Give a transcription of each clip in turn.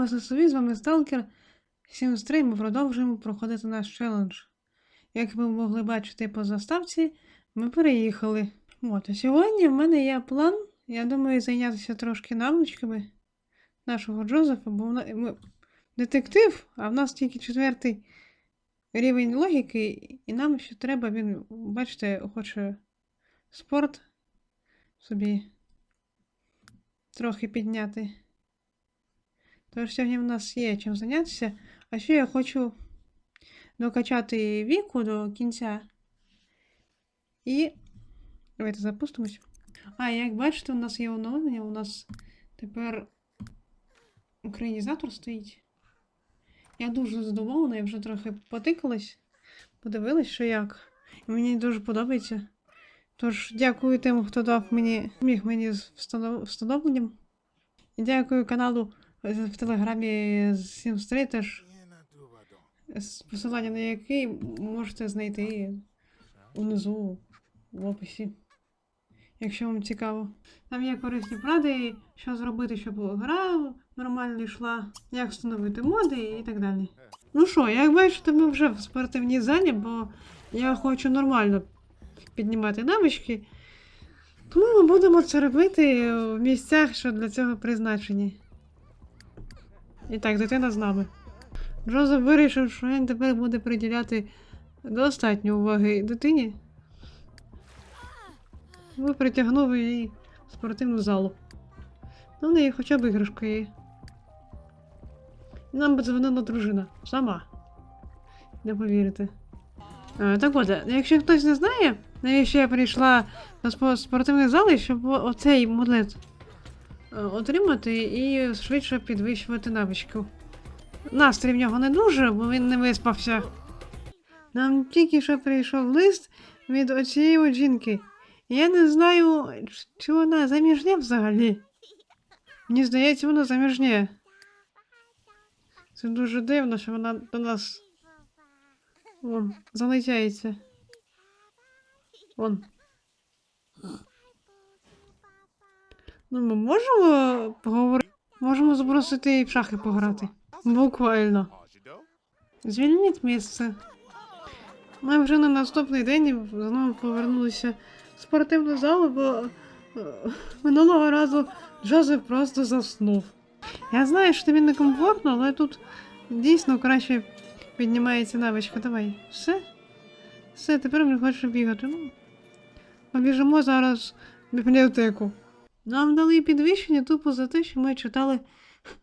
Вітаємося собі, з вами Сталкер 73, ми продовжуємо проходити наш челендж. Як ви могли бачити по заставці, ми переїхали. От, а сьогодні в мене є план, я думаю, зайнятися трошки навичками нашого Джозефа, бо вона- ми детектив, а в нас тільки четвертий рівень логіки, і нам ще треба, він, бачите, хоче спорт собі трохи підняти. Тож сьогодні в нас є чим зайнятися. А ще я хочу докачати віку до кінця. І. Давайте запустимось. А, як бачите, у нас є оновлення, у нас тепер українізатор стоїть. Я дуже задоволена, я вже трохи потикалась, подивилась, що як. І мені дуже подобається. Тож, дякую тим, хто дав мені, міг мені з встановленням. І дякую каналу в телеграмі теж, з посилання на який можете знайти унизу в описі, якщо вам цікаво. Там є корисні поради, що зробити, щоб гра нормально йшла, як встановити моди і так далі. Ну що, як бачите, ми вже в спортивній залі, бо я хочу нормально піднімати навички. Тому ми будемо це робити в місцях, що для цього призначені. І так, дитина з нами. Джозеф вирішив, що він тепер буде приділяти достатньо уваги дитині. Ви притягнули її в спортивну залу. Ну, в неї хоча б іграшка є. І нам подзвонила дружина. Сама. Не повірите. Е, Так от, якщо хтось не знає, навіщо я прийшла до спо- спортивної зали, щоб оцей мудлет е, отримати і швидше підвищувати навичку. Настрій в нього не дуже, бо він не виспався. Нам тільки що прийшов лист від оцієї жінки. Я не знаю, чи вона заміжня взагалі. Мені здається, вона заміжня. Це дуже дивно, що вона до нас Вон, залицяється. Вон. Ну, ми можемо поговорити. Можемо запросити її в шахи пограти. Буквально. Звільніть місце. Ми вже на наступний день знову повернулися в спортивну залу, бо е, минулого разу Джозеф просто заснув. Я знаю, що тобі некомфортно, але тут дійсно краще піднімається навичка. Давай. Все? Все, тепер мені хочеш бігати. Ну, побіжимо зараз в бібліотеку. Нам дали підвищення тупо за те, що ми читали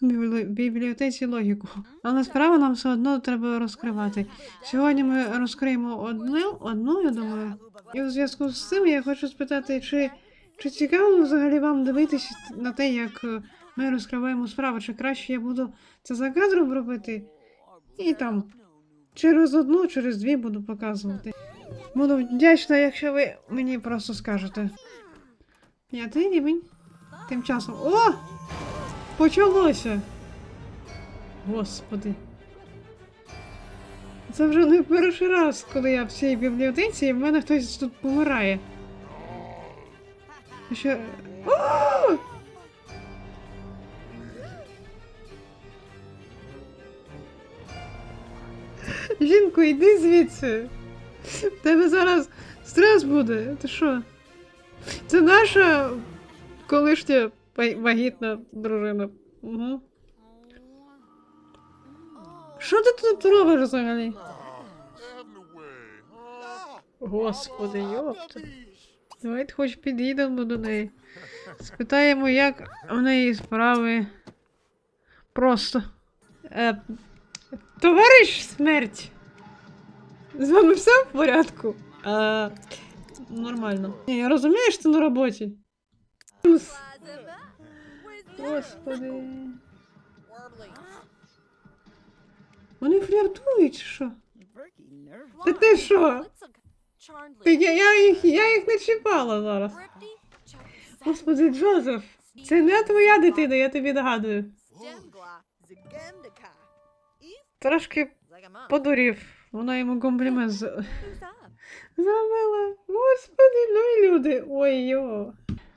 в бібліотеці логіку. Але справу нам все одно треба розкривати. Сьогодні ми розкриємо одну, одну, я думаю. І у зв'язку з цим я хочу спитати, чи, чи цікаво взагалі вам дивитися на те, як е, ми розкриваємо справу, чи краще я буду це за кадром робити? І там через одну, через дві буду показувати. Буду вдячна, якщо ви мені просто скажете. П'ятий рівень. Тим часом. О! Почалося! Господи. Це вже не перший раз, коли я в цій бібліотеці, і в мене хтось тут помирає. Що. О! Жінко, йди звідси. В тебе зараз стрес буде. Ти що? Це наша колишня вагітна дружина. Угу. Що ти тут робиш взагалі? Господи, йопта. Давайте хоч підійдемо до неї. Спитаємо, як у неї справи. Просто. Е, товариш смерть! З вами все в порядку? А, нормально. Ні, я розумію, що ти на роботі. Господи. Вони фліртують, чи що? Та ти що? Ти, я, я, їх, я їх не чіпала зараз. Господи, Джозеф, це не твоя дитина, я тобі нагадую. Трошки подурів. Вона йому комплімент з- зробила. Господи, ну і люди. Ой йо.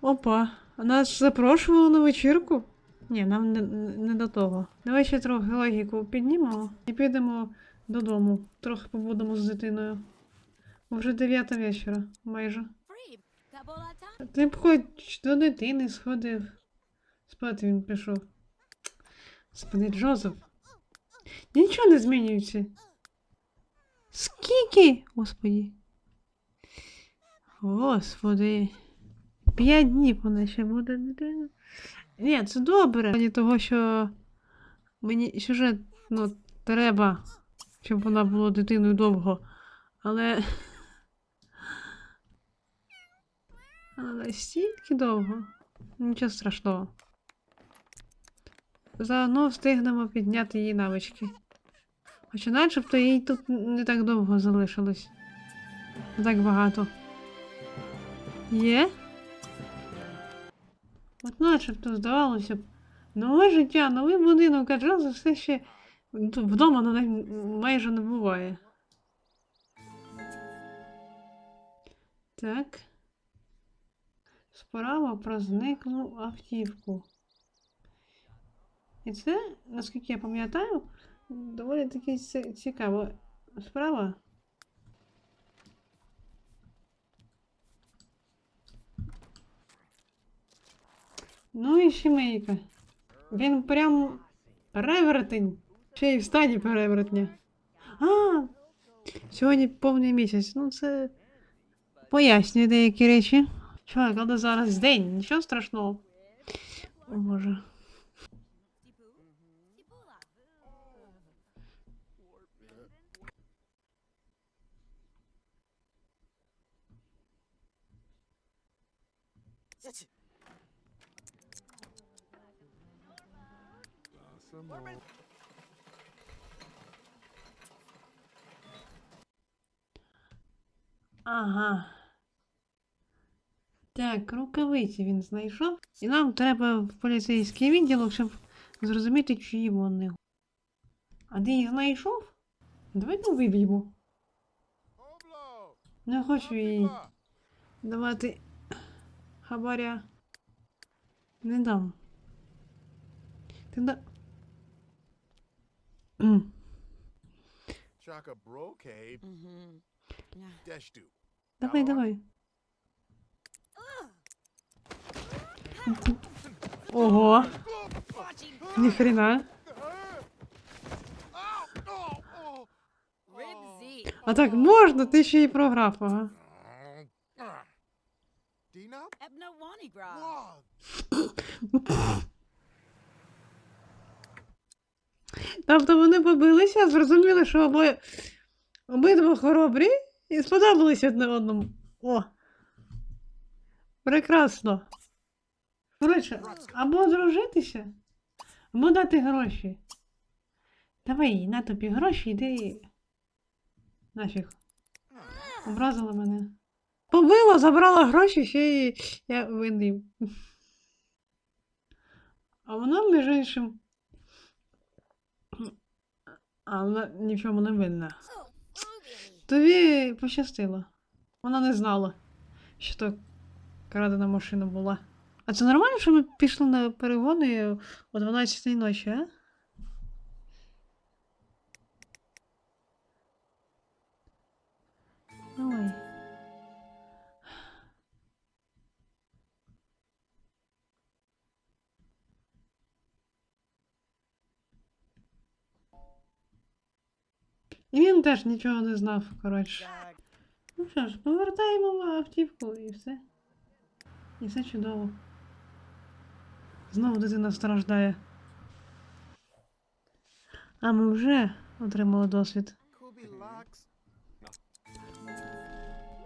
Опа, нас запрошували на вечірку. Ні, нам не, не до того. Давай ще трохи логіку піднімемо і підемо додому. Трохи побудемо з дитиною. Бо Вже дев'ята вечора, майже. Ти б хоч до дитини сходив. Спати він пішов. Господи, Джозеф. Нічого не змінюється. Скільки? Господи. Господи. П'ять днів вона ще буде дитина. Ні, це добре. Мені того, що мені сюжет, ну, треба, щоб вона була дитиною довго. Але. Але стільки довго. Нічого страшного. Заодно встигнемо підняти її навички. Хоча начебто їй тут не так довго залишилось. Не так багато. Є? От начебто здавалося б. Нове життя, новий будинок, а Джозеф все ще вдома на неї майже не буває. Так. Справа про зниклу автівку. І це, наскільки я пам'ятаю, доволі таки ці- цікаво. Справа. Ну і сімейка. Він прям перевертень. Ще й в стані перевертня. А, сьогодні повний місяць. Ну, це пояснює деякі речі. Чувак, але зараз день, нічого страшного. О, Боже. Ага. Так, рукавиці він знайшов. І нам треба в поліцейський відділок, щоб зрозуміти, чиї вони. А де їх знайшов? Давайте виб'ємо. Не хочу їй давати хабаря. Не дам. Ти да... М, Chaka brocade Mm-hmm. Yeah. dash do. Давай, давай. Ого, ніхрена. Ribsy. А так можна, ти ще й програв, ага. Тобто вони побилися, зрозуміли, що обоє обидва хоробрі і сподобались одне одному. О! Прекрасно. Коротше, або дружитися, або дати гроші. Давай, на тобі гроші, йди. Нафіг. Образила мене. Побила, забрала гроші, ще й я винний. А вона, між іншим. А вона ні в чому не винна. Тобі пощастило. Вона не знала, що то крадена машина була. А це нормально, що ми пішли на перегони о 12 ночі, а? І він теж нічого не знав, коротше. Ну що ж, повертаємо автівку і все. І все чудово. Знову дитина страждає. А ми вже отримали досвід.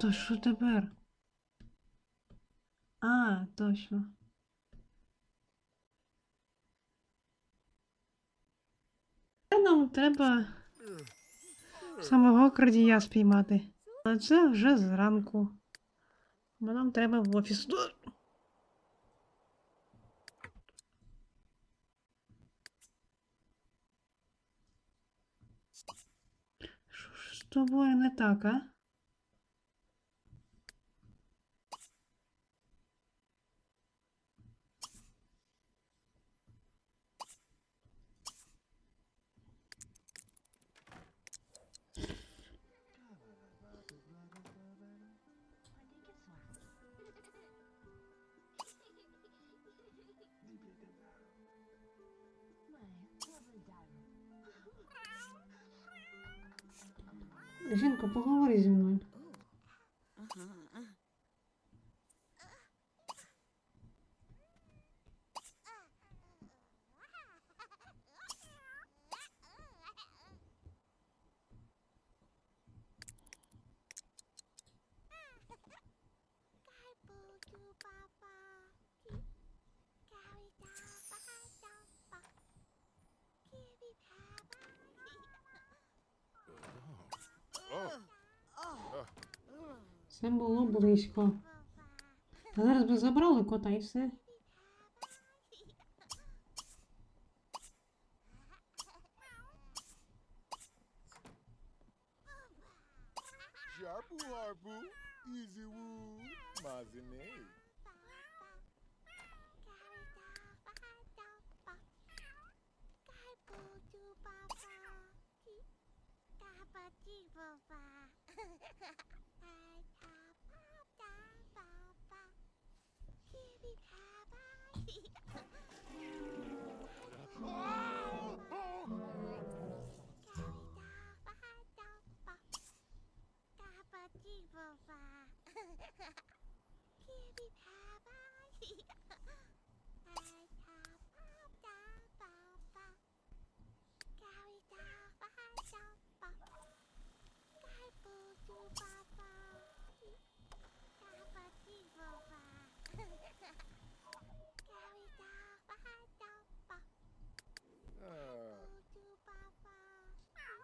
То що тепер? А, точно. Нам треба самого крадія спіймати. Але це вже зранку. Бо нам треба в офіс. Що з тобою не так, а? жінка, поговори зі мною. Sen bu obelisco. Zaraz by zabrały kota i psy. Jabu harbu, easy woo, mazinei. Bye.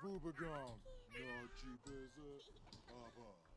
Rubagon, no cheap is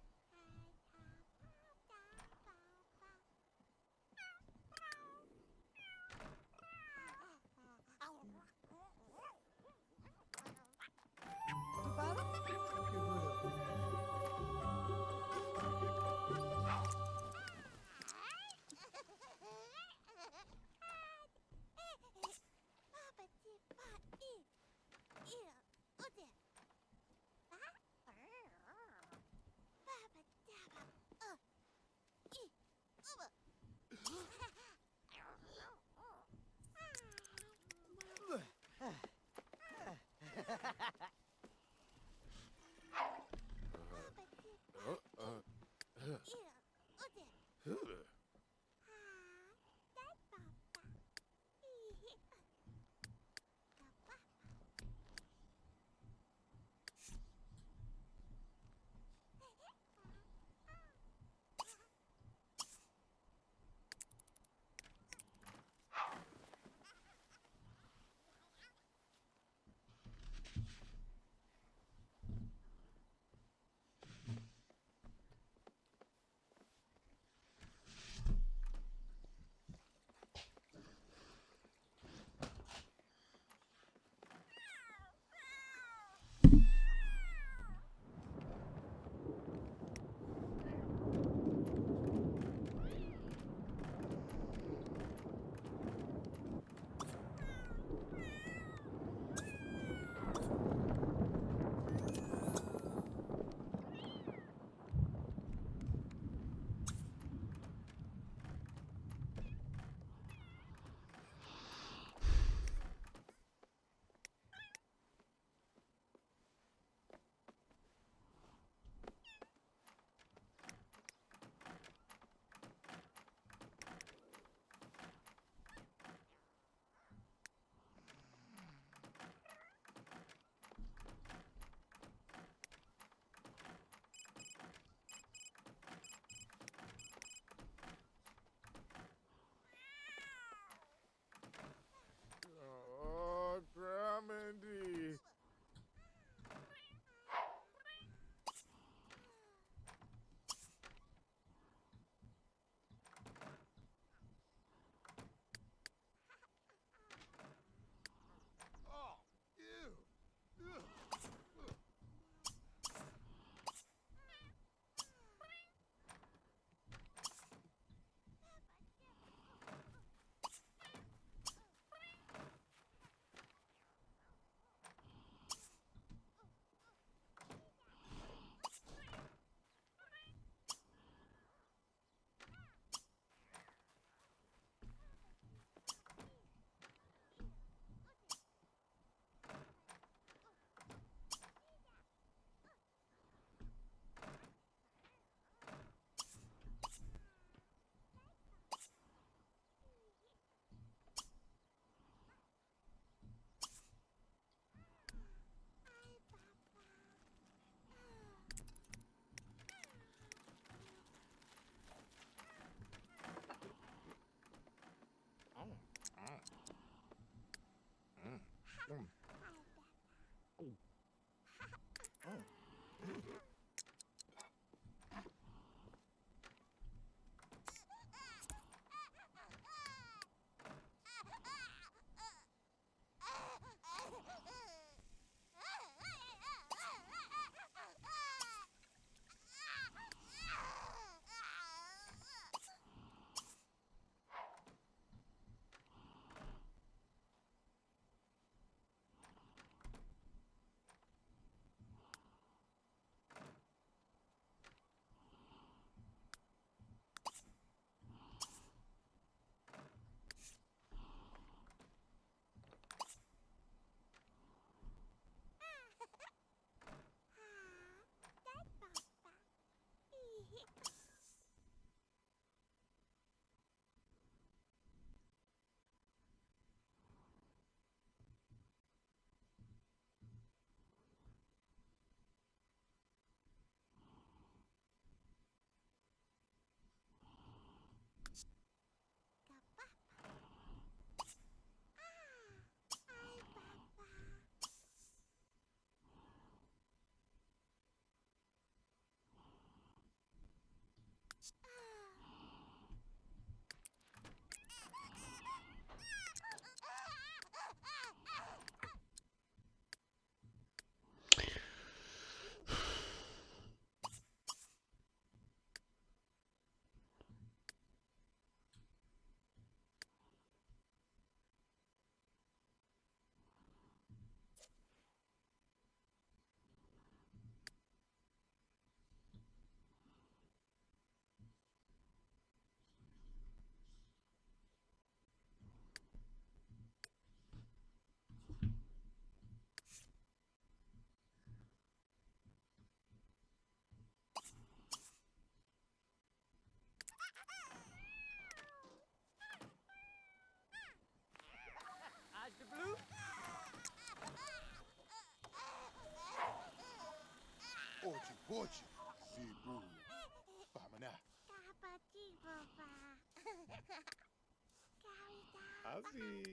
Aussie.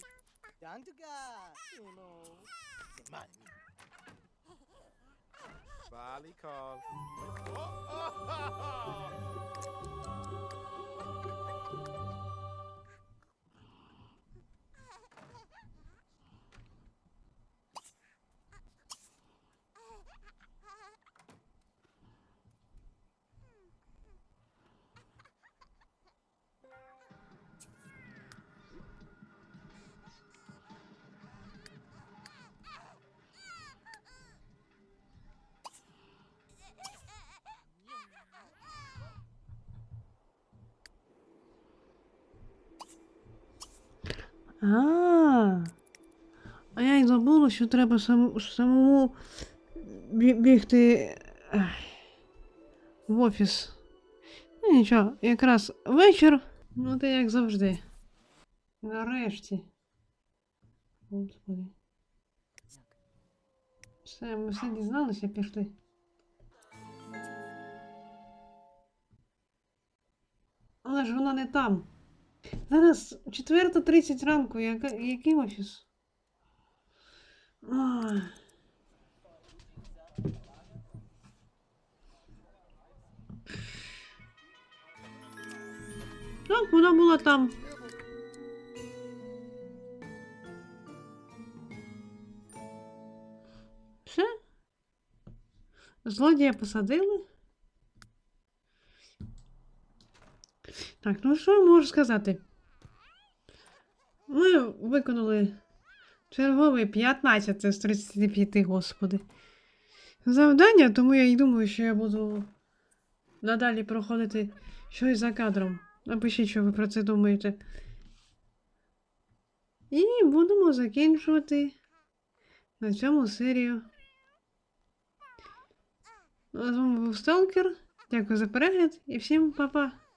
Dantuka. You know. Man. Bali call. Oh, oh, oh. oh. А. А я й забула, що треба сам, самому бі- бігти ай, в офіс. Ну нічого, якраз вечір, ну ти як завжди. Нарешті. Господи. Все, ми все дізналися, пішли. Але ж вона не там. Зараз 4.30 ранку, яка, який офіс? Ой. Так, вона була там. Все? Злодія посадили? Так, ну що я можу сказати? Ми виконали черговий 15 з 35, господи. Завдання, тому я й думаю, що я буду надалі проходити щось за кадром. Напишіть, що ви про це думаєте. І будемо закінчувати на цьому серію. Ну, з вами був Сталкер. Дякую за перегляд і всім па-па.